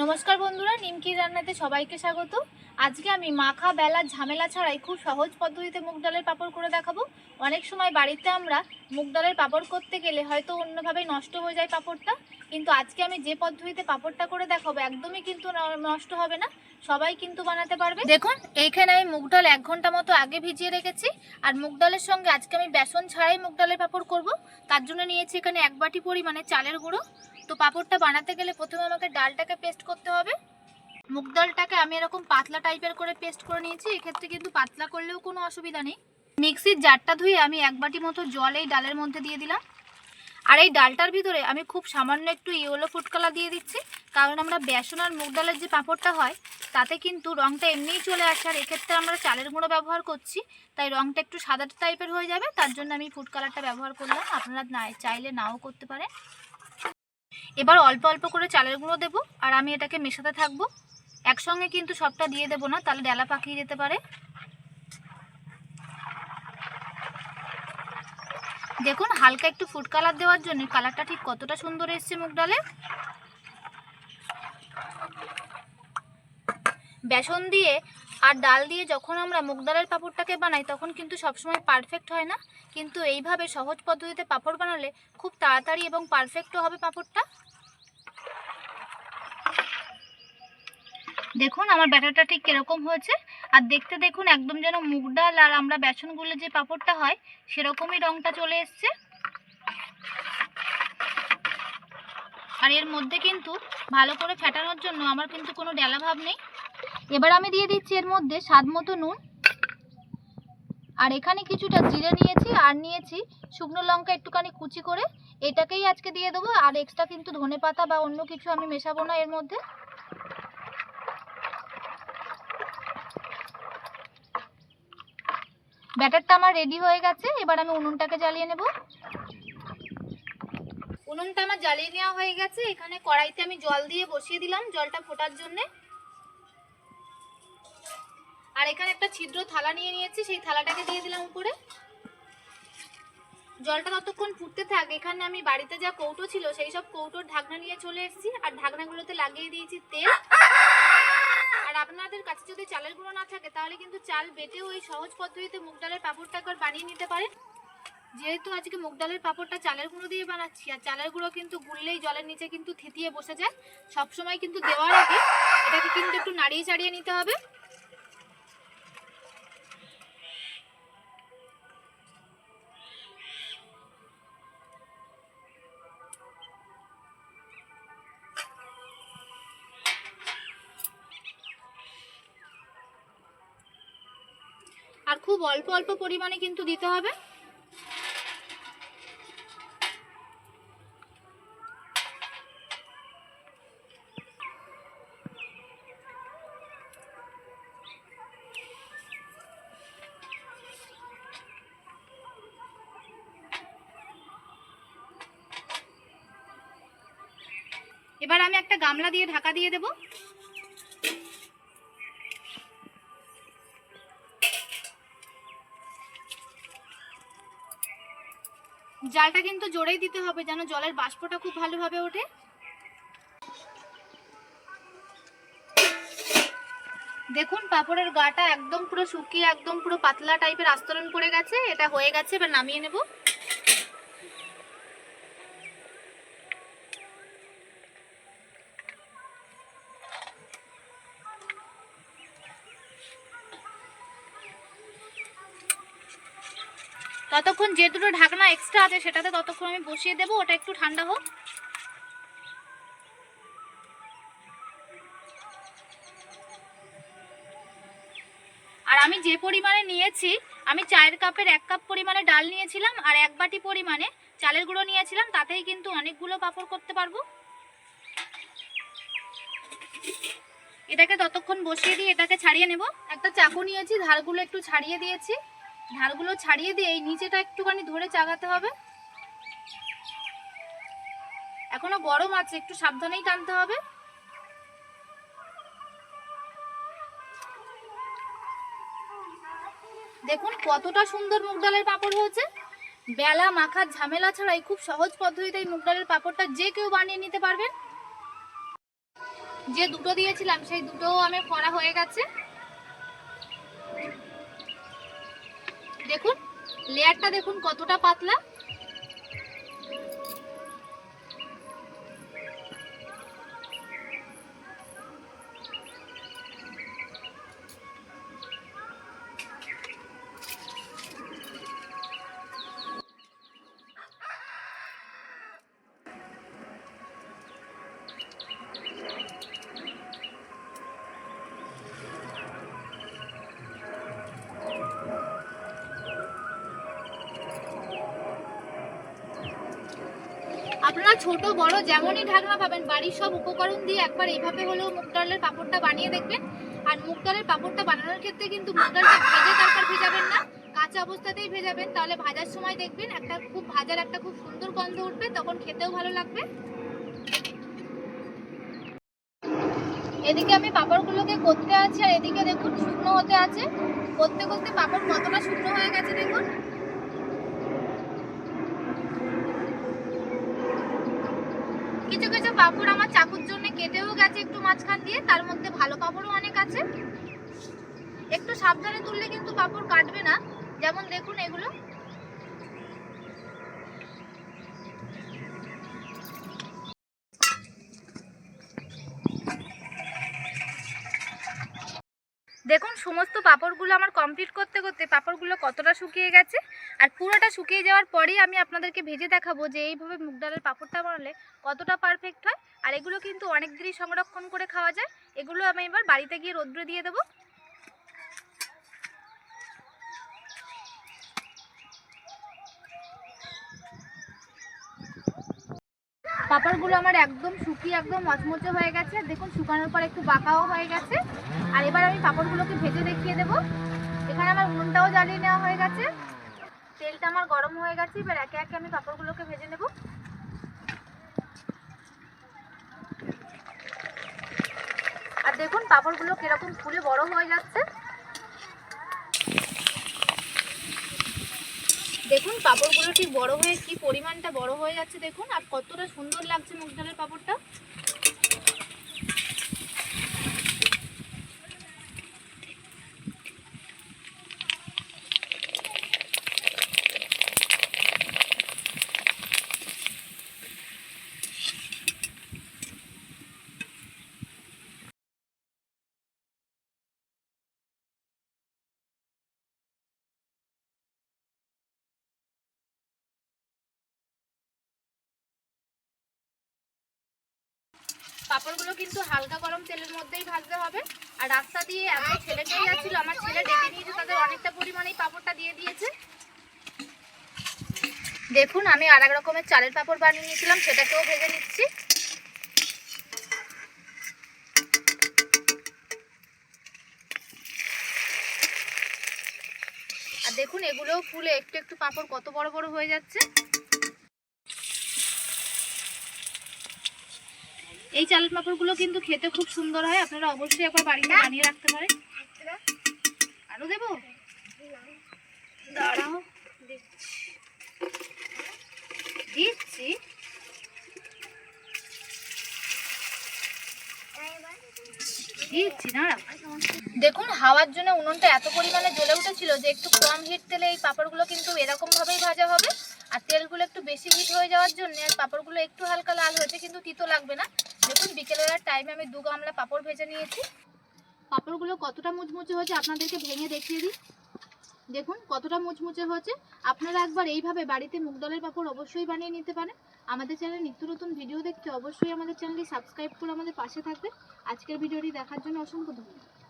নমস্কার বন্ধুরা, নিমকি রান্নাতে সবাইকে স্বাগত। আজকে আমি মাখা, বেলা, ঝামেলা ছাড়াই খুব সহজ পদ্ধতিতে মুগ ডালের পাঁপড় করে দেখাবো। অনেক সময় বাড়িতে আমরা মুগ ডালের পাঁপড় করতে গেলে হয়তো অন্যভাবে নষ্ট হয়ে যায় পাপড়টা, কিন্তু আজকে আমি যে পদ্ধতিতে পাঁপড়টা করে দেখাবো একদমই কিন্তু নষ্ট হবে না, সবাই কিন্তু বানাতে পারবে। দেখুন, এইখানে আমি মুগ ডাল এক ঘণ্টা মতো আগে ভিজিয়ে রেখেছি, আর মুগ ডালের সঙ্গে আজকে আমি বেসন ছাড়াই মুগ ডালের পাপড় করব। তার জন্য নিয়েছি এখানে এক বাটি পরিমাণে চালের গুঁড়ো তো পাঁপড়টা বানাতে গেলে প্রথমে আমাকে ডালটাকে পেস্ট করতে হবে। মুগ ডালটাকে আমি এরকম পাতলা টাইপের করে পেস্ট করে নিয়েছি, এক্ষেত্রে কিন্তু পাতলা করলেও কোনো অসুবিধা নেই। মিক্সির জারটা ধুয়ে আমি এক বাটি মতো জল এই ডালের মধ্যে দিয়ে দিলাম। আর এই ডালটার ভিতরে আমি খুব সামান্য একটু ইয়েলো ফুড দিয়ে দিচ্ছি, কারণ আমরা বেসন আর মুগ ডালের যে পাঁপড়টা হয়, তাতে কিন্তু রঙটা এমনিই চলে আসে। আর এক্ষেত্রে আমরা চালের গুঁড়ো ব্যবহার করছি, তাই রঙটা একটু সাদা টাইপের হয়ে যাবে, তার জন্য আমি ফুড কালারটা ব্যবহার করলাম। আপনারা না চাইলে নাও করতে পারেন। এবার অল্প অল্প করে চালের গুঁড়ো দেবো, আর আমি এটাকে মেশাতে থাকব। একসঙ্গে কিন্তু সবটা দিয়ে দেবো না, তাহলে ডেলা পাকিয়ে যেতে পারে। দেখুন, হালকা একটু ফুড কালার দেওয়ার জন্য কালারটা ঠিক কতটা সুন্দর এসছে মুগ ডালে। বেসন দিয়ে আর ডাল দিয়ে যখন আমরা মুগ ডালের পাঁপড়টাকে বানাই, তখন কিন্তু সবসময় পারফেক্ট হয় না। কিন্তু এইভাবে সহজ পদ্ধতিতে পাঁপড় বানালে খুব তাড়াতাড়ি এবং পারফেক্টও হবে পাঁপড়টা। দেখুন আমার ব্যাটারটা ঠিক কীরকম হয়েছে। আর দেখতে দেখুন একদম যেন মুগ ডাল আর আমরা বেসন গুলে যে পাঁপড়টা হয়, সেরকমই রংটা চলে এসছে। আর এর মধ্যে কিন্তু ভালো করে ফেটানোর জন্য আমার কিন্তু কোনো ডেলা ভাব নেই। এবার আমি দিয়ে দিচ্ছি এর মধ্যে স্বাদ মতো নুন। আর এখানে কিছুটা জিরে নিয়েছি, আর নিয়েছি শুকনো লঙ্কা একটুখানি কুচি করে। এটাকেই আজকে দিয়ে দেবো, আর এক্সট্রা কিন্তু ধনে পাতা বা অন্য কিছু আমি মেশাবো না এর মধ্যে। ব্যাটারটা আমার রেডি হয়ে গেছে, এবার আমি উনুনটাকে জ্বালিয়ে নেব। উনুনটা আমার জ্বালিয়ে নেওয়া হয়ে গেছে। এখানে কড়াইতে আমি জল দিয়ে বসিয়ে দিলাম, জলটা ফোটার জন্যে। আর এখানে একটা ছিদ্র থালা নিয়ে নিয়েছি, সেই থালাটাকে দিয়ে দিলাম উপরে। জলটা ততক্ষণ ফুটতে থাক, এখানে আমি বাড়িতে যা কৌটো ছিল সেই সব কৌটোর ঢাকনা নিয়ে চলে এসেছি, আর ঢাকনাগুলোতে লাগিয়ে দিয়েছি তেল। আর আপনাদের কাছে যদি চালের গুঁড়ো না থাকে, তাহলে কিন্তু চাল বেটেও ওই সহজ পদ্ধতিতে মুগ ডালের পাঁপড়টা একবার বানিয়ে নিতে পারেন। যেহেতু আজকে মুগ ডালের পাঁপড়টা চালের গুঁড়ো দিয়ে বানাচ্ছি, আর চালের গুঁড়ো কিন্তু গুললেই জলের নিচে কিন্তু থিতিয়ে বসে যায়। সবসময় কিন্তু দেওয়ার আগে এটাকে কিন্তু একটু নাড়িয়ে চাড়িয়ে নিতে হবে। খুব অল্প অল্প পরিমাণে কিন্তু দিতে হবে। এবার আমি একটা গামলা দিয়ে ঢাকা দিয়ে দেবো। জালটা কিন্তু জোরেই দিতে হবে যেন জলের বাষ্পটা খুব ভালোভাবে ওঠে। দেখুন, পাপড়ের গাটা একদম পুরো শুকিয়ে, একদম পুরো পাতলা টাইপের আস্তরণ পড়ে গেছে। এটা হয়ে গেছে, এবার নামিয়ে নেব। ততক্ষণ যে দুটো ঢাকনা এক্সট্রা আছে সেটাতে ততক্ষণ আমি বসিয়ে দেবো, ওটা একটু ঠান্ডা হোক। আর আমি যে পরিমাণে নিয়েছি, আমি চায়ের কাপের এক কাপ পরিমাণে ডাল নিয়েছিলাম আর এক বাটি পরিমাণে চালের গুঁড়ো নিয়েছিলাম, তাতেই কিন্তু অনেকগুলো পাঁপড় করতে পারব। এটাকে ততক্ষণ বসিয়ে দিয়ে এটাকে ছাড়িয়ে নেব। একটা চাকু নিয়েছি, ধারগুলো একটু ছাড়িয়ে দিয়েছি। ধারগুলো ছাড়িয়ে দিয়ে এই নিচেটা একটুখানি ধরে চাগাতে হবে। এখনও গরম আছে, একটু সাবধানেই টানতে হবে। দেখুন কতটা সুন্দর মুগ ডালের পাঁপড় হয়েছে। বেলা মাখার ঝামেলা ছাড়াই খুব সহজ পদ্ধতিতে এই মুগ ডালের পাঁপড়টা যে কেউ বানিয়ে নিতে পারবেন। যে দুটো দিয়েছিলাম, সেই দুটোও আমি করা হয়ে গেছে। দেখুন লেয়ারটা দেখুন কতটা পাতলা। আপনারা ছোট, বড়, যেমনই ঢাকনা পাবেন, বাড়ির সব উপকরণ দিয়ে একবার এইভাবে হলেও মুগ ডালের পাঁপড়টা বানিয়ে দেখবেন। আর মুগ ডালের পাঁপড়টা বানানোর ক্ষেত্রে কিন্তু মুগ ডালটা ভেজে তারপর ভেজাবেন না, কাঁচা অবস্থাতেই ভেজাবেন। তাহলে ভাজার সময় দেখবেন একটা খুব ভাজার একটা খুব সুন্দর গন্ধ উঠবে, তখন খেতেও ভালো লাগবে। এদিকে আমি পাঁপড়গুলোকে করতে আছি, আর এদিকে দেখুন শুকনো হতে আছে। করতে করতে পাঁপড় কতটা শুকনো হয়ে গেছে দেখুন কিছু কিছু পাঁপড় আমার চাকুর জন্য কেটেও গেছে একটু মাঝখান দিয়ে, তার মধ্যে ভালো কাপড়ও অনেক আছে। একটু সাবধানে তুললে কিন্তু কাপড় কাটবে না। যেমন দেখুন এগুলো। দেখুন, সমস্ত পাঁপড়গুলো আমার কমপ্লিট করতে করতে পাঁপড়গুলো কতটা শুকিয়ে গেছে। আর পুরোটা শুকিয়ে যাওয়ার পরেই আমি আপনাদেরকে ভেজে দেখাবো যে এইভাবে মুগ ডালের পাপড়টা বানালে কতটা পারফেক্ট হয়। আর এগুলো কিন্তু অনেক দিনই সংরক্ষণ করে খাওয়া যায়। এগুলো আমি এবার বাড়িতে গিয়ে রোদ্রে দিয়ে দেবো। পাঁপড়গুলো আমার একদম শুকিয়ে একদম মচমচে হয়ে গেছে। দেখুন, শুকানোর পর একটু বাঁকাও হয়ে গেছে। আর এবার আমি পাঁপড়গুলোকে ভেজে দেখিয়ে দেবো। এখানে আমার উনুনটাও জ্বালিয়ে নেওয়া হয়ে গেছে। তেলটা আমার গরম হয়ে গেছে। এবার একে একে আমি পাঁপড়গুলোকে ভেজে নেব। আর দেখুন, পাঁপড়গুলো কীরকম ফুলে বড় হয়ে যাচ্ছে। দেখুন, পাঁপড়গুলো ঠিক বড় হয়ে কি পরিমাণটা বড় হয়ে যাচ্ছে দেখুন, আর কতটা সুন্দর লাগছে মুগ ডালের পাঁপড়টা। পাঁপড়গুলো কিন্তু হালকা গরম তেলের মধ্যেই ভাজতে হবে। আর রাস্তা দিয়ে এত ছেলে পেয়ে যাচ্ছিল, আমার ছেলে ডেকে নিয়েছে তাদের অনেকটা পরিমাণেই পাঁপড়টা দিয়ে দিয়েছে। দেখুন, আমি আর এক রকমের চালের পাঁপড় বানিয়ে নিয়েছিলাম, সেটাকেও ভেজে নিচ্ছি। আর দেখুন, এগুলোও ফুলে একটু একটু পাঁপড় কত বড় বড় হয়ে যাচ্ছে। এই চালের পাঁপড়গুলো কিন্তু খেতে খুব সুন্দর হয়। আপনারা অবশ্যই একবার বাড়িতে বানিয়ে রাখতে পারেন। আরও দেবো? দিচ্ছি। দেখুন, হাওয়ার জন্য উনুনটা এত পরিমাণে জ্বলে উঠেছিল যে একটু কম হিট তেলে এই পাঁপড়গুলো কিন্তু এরকম ভাবেই ভাজা হবে। আর তেলগুলো একটু বেশি হিট হয়ে যাওয়ার জন্য আর পাঁপড়গুলো একটু হালকা লাল হয়েছে, কিন্তু তিতো লাগবে না। দেখুন বিকেলবেলার টাইমে আমি দু গামলা পাপড় ভেজে নিয়েছি। পাঁপড়গুলো কতটা মুচমুচে হয়েছে আপনাদেরকে ভেঙে দেখিয়ে দিই। দেখুন, কতটা মুচমুচে হয়েছে। আপনারা একবার এইভাবে বাড়িতে মুগ ডালের পাঁপড় অবশ্যই বানিয়ে নিতে পারেন। আমাদের চ্যানেলে নিত্য নতুন ভিডিও দেখতে অবশ্যই আমাদের চ্যানেলটি সাবস্ক্রাইব করে আমাদের পাশে থাকবে আজকের ভিডিওটি দেখার জন্য অসংখ্য ধন্যবাদ।